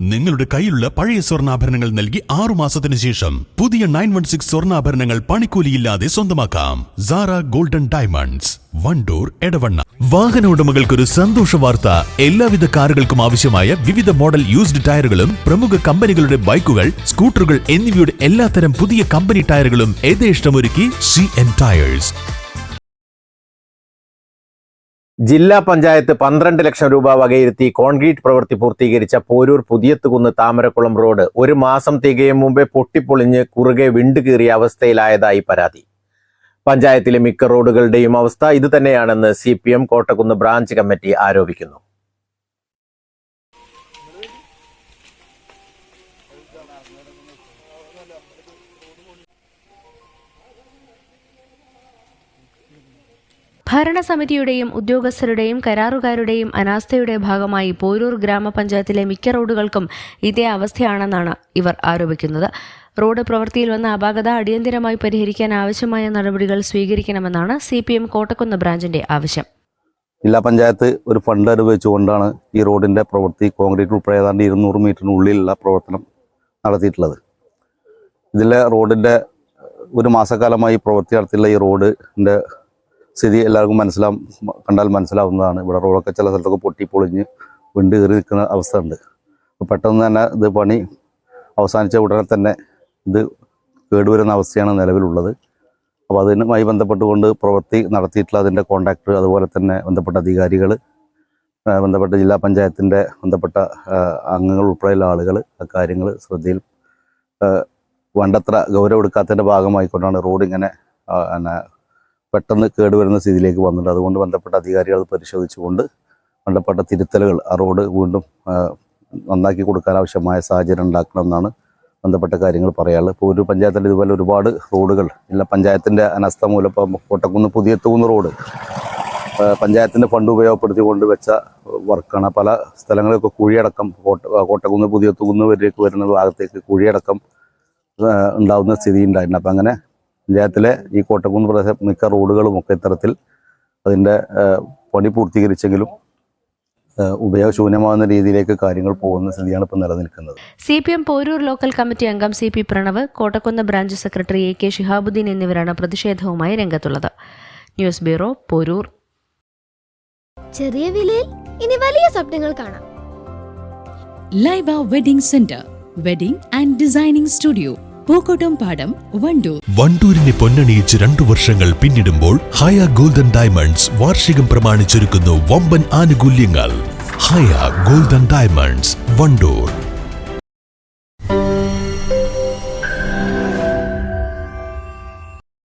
നിങ്ങളുടെ കയ്യിലുള്ള പഴയ സ്വർണാഭരണങ്ങൾ നൽകി ആറു മാസത്തിന് ശേഷം പുതിയ നയൻ വൺ സിക്സ് സ്വർണാഭരണങ്ങൾ പണിക്കൂലിയില്ലാതെ സ്വന്തമാക്കാം. Sara golden diamonds Vandoor Edavanna. വാഹന ഉടമകൾക്കൊരു സന്തോഷ വാർത്ത. എല്ലാവിധ കാറുകൾക്കും ആവശ്യമായ വിവിധ മോഡൽ യൂസ്ഡ് ടയറുകളും പ്രമുഖ കമ്പനികളുടെ ബൈക്കുകൾ സ്കൂട്ടറുകൾ എന്നിവയുടെ എല്ലാത്തരം പുതിയ കമ്പനി ടയറുകളും യഥേഷ്ടമൊരുക്കി സി എൻ ടയേഴ്സ് ജില്ലാ പഞ്ചായത്ത് പന്ത്രണ്ട് ലക്ഷം രൂപ വകയിരുത്തി കോൺക്രീറ്റ് പ്രവൃത്തി പൂർത്തീകരിച്ച പോരൂർ പുതിയത്തുകുന്ന് താമരക്കുളം റോഡ് ഒരു മാസം തികയും മുമ്പേ പൊട്ടിപ്പൊളിഞ്ഞ് കുറുകെ വിണ്ടുകീറിയ അവസ്ഥയിലായതായി പരാതി. പഞ്ചായത്തിലെ മിക്ക റോഡുകളുടെയും അവസ്ഥ ഇതുതന്നെയാണെന്ന് C P M Kottakkunnu branch committee ആരോപിക്കുന്നു. ഭരണസമിതിയുടെയും ഉദ്യോഗസ്ഥരുടെയും കരാറുകാരുടെയും അനാസ്ഥയുടെ ഭാഗമായി പോരൂർ ഗ്രാമപഞ്ചായത്തിലെ മിക്ക റോഡുകൾക്കും ഇതേ അവസ്ഥയാണെന്നാണ് ഇവർ ആരോപിക്കുന്നത്. റോഡ് പ്രവൃത്തിയിൽ വന്ന അപാകത അടിയന്തിരമായി പരിഹരിക്കാൻ ആവശ്യമായ നടപടികൾ സ്വീകരിക്കണമെന്നാണ് സി പി എം കോട്ടക്കുന്ന് ബ്രാഞ്ചിന്റെ ആവശ്യം. ജില്ലാ പഞ്ചായത്ത് ഒരു ഫണ്ട് അനുവദിച്ചുകൊണ്ടാണ് ഈ റോഡിന്റെ പ്രവൃത്തി കോൺക്രീറ്റ് ഉൾപ്പെടെ ഏതാണ്ട് ഇരുന്നൂറ് മീറ്ററിനുള്ളിലുള്ള പ്രവർത്തനം നടത്തിയിട്ടുള്ളത്. ഇതിലെ റോഡിന്റെ ഒരു മാസക്കാലമായി പ്രവൃത്തി നടത്തിയുള്ള ഈ റോഡിന്റെ സ്ഥിതി എല്ലാവർക്കും മനസ്സിലാവും കണ്ടാൽ മനസ്സിലാവുന്നതാണ്. ഇവിടെ റോഡൊക്കെ ചില സ്ഥലത്തൊക്കെ പൊട്ടി പൊളിഞ്ഞ് വിണ്ട് കയറി നിൽക്കുന്ന അവസ്ഥ ഉണ്ട് അപ്പോൾ പെട്ടെന്ന് തന്നെ ഇത് പണി അവസാനിച്ച ഉടനെ തന്നെ ഇത് കേടുവരുന്ന അവസ്ഥയാണ് നിലവിലുള്ളത്. അപ്പോൾ അതിനുമായി ബന്ധപ്പെട്ടുകൊണ്ട് പ്രവൃത്തി നടത്തിയിട്ടുള്ള അതിന്റെ കോൺട്രാക്ടർ അതുപോലെ തന്നെ ബന്ധപ്പെട്ട അധികാരികൾ ബന്ധപ്പെട്ട ജില്ലാ പഞ്ചായത്തിന്റെ ബന്ധപ്പെട്ട അംഗങ്ങൾ ഉൾപ്പെടെയുള്ള ആളുകൾ അക്കാര്യങ്ങൾ ശ്രദ്ധയിൽ വേണ്ടത്ര ഗൗരവം എടുക്കാത്തതിന്റെ ഭാഗമായിക്കൊണ്ടാണ് റോഡ് ഇങ്ങനെ പെട്ടെന്ന് കേടുവരുന്ന സ്ഥിതിയിലേക്ക് വന്നിട്ടുണ്ട്. അതുകൊണ്ട് ബന്ധപ്പെട്ട അധികാരികൾ പരിശോധിച്ചുകൊണ്ട് ബന്ധപ്പെട്ട തിരുത്തലുകൾ ആ റോഡ് വീണ്ടും നന്നാക്കി കൊടുക്കാൻ ആവശ്യമായ സാഹചര്യം ഉണ്ടാക്കണം എന്നാണ് ബന്ധപ്പെട്ട കാര്യങ്ങൾ പറയാനുള്ളത്. ഇപ്പോൾ ഒരു പഞ്ചായത്തിൽ ഇതുപോലെ ഒരുപാട് റോഡുകൾ ഇല്ല പഞ്ചായത്തിന്റെ അനസ്ഥ മൂലം ഇപ്പം കോട്ടക്കുന്ന് പുതിയ തൂന്ന് റോഡ് പഞ്ചായത്തിന്റെ ഫണ്ട് ഉപയോഗപ്പെടുത്തി കൊണ്ടുവച്ച വർക്കാണ്. പല സ്ഥലങ്ങളിലൊക്കെ കുഴിയടക്കം കോട്ട കോട്ടക്കുന്ന് പുതിയ തൂന്ന് വരെയൊക്കെ വരുന്ന ഭാഗത്തേക്ക് കുഴിയടക്കം ഉണ്ടാകുന്ന സ്ഥിതി ഉണ്ടായിട്ടുണ്ട് അപ്പം അങ്ങനെ പഞ്ചായത്തിലെ ഈ കോട്ടക്കുന്ന് പ്രദേശം മിക്ക റോഡുകളും ഒക്കെ ഇത്തരത്തിൽ അതിന്റെ പണി പൂർത്തീകരിച്ചെങ്കിലും ഉപയോഗശൂന്യമാകുന്ന രീതിയിലേക്ക് കാര്യങ്ങൾ പോകുന്ന സ്ഥിതിയാണ് ഇപ്പോൾ നിലനിൽക്കുന്നത്. C P M Poroor local committee അംഗം C P Pranav Kottakkunnu branch secretary A K Shihabuddin എന്നിവരാണ് പ്രതിഷേധവുമായി രംഗത്തുള്ളത്. News bureau Poroor. ചെറിയ വിലയിൽ ഇനി വലിയ സ്വപ്നങ്ങൾ കാണാം. Laiba wedding centre wedding and designing studio Pookkottumpadam Vandoor. വണ്ടൂരിനെ പൊന്നണിയിച്ച് രണ്ടു വർഷങ്ങൾ പിന്നിടുമ്പോൾ ഹയ ഗോൾഡൻ ഡയമണ്ട്സ് വാർഷികം പ്രമാണിച്ചൊരുക്കുന്നു വമ്പൻ ആനുകൂല്യങ്ങൾ. Haya golden diamonds Wandoor.